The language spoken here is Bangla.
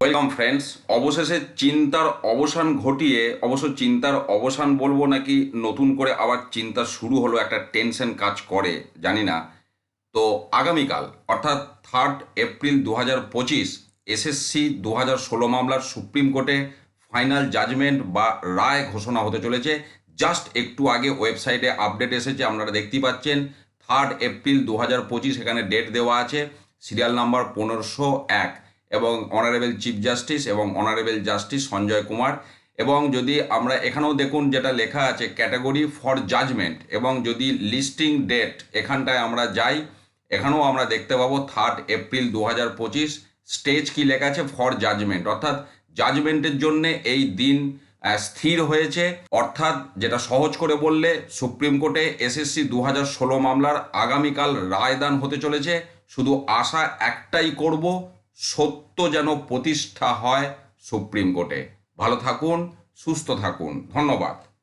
ওয়েলকাম ফ্রেন্ডস অবশেষে চিন্তার অবসান ঘটিয়ে, অবশ্য চিন্তার অবসান বলব নাকি, নতুন করে আবার চিন্তা শুরু হলো, একটা টেনশন কাজ করে, জানি না। তো আগামীকাল, অর্থাৎ থার্ড এপ্রিল দু হাজার পঁচিশ এসএসসি দু হাজার ষোলো মামলার সুপ্রিম কোর্টে ফাইনাল জাজমেন্ট বা রায় ঘোষণা হতে চলেছে। জাস্ট একটু আগে ওয়েবসাইটে আপডেট এসেছে, আপনারা দেখতেই পাচ্ছেন। থার্ড এপ্রিল দু হাজার পঁচিশ, এখানে ডেট দেওয়া আছে সিরিয়াল নাম্বার পনেরোশো এক। এবং অনারেবল চিফ জাস্টিস এবং অনারেবল জাস্টিস সঞ্জয় কুমার। এবং যদি আমরা এখানেও দেখুন যেটা লেখা আছে ক্যাটাগরি ফর জাজমেন্ট এবং যদি লিস্টিং ডেট এখানটায় আমরা যাই, এখানেও আমরা দেখতে পাবো থার্ড এপ্রিল দু হাজার পঁচিশ স্টেজ কি লেখা আছে? ফর জাজমেন্ট অর্থাৎ জাজমেন্টের জন্যে এই দিন স্থির হয়েছে। অর্থাৎ যেটা সহজ করে বললে, সুপ্রিম কোর্টে এসএসসি দু হাজার ষোলো মামলার আগামীকাল রায়দান হতে চলেছে। শুধু আশা একটাই করব সত্য যেন প্রতিষ্ঠা হয় সুপ্রিম কোর্টে। ভালো থাকুন সুস্থ থাকুন। ধন্যবাদ।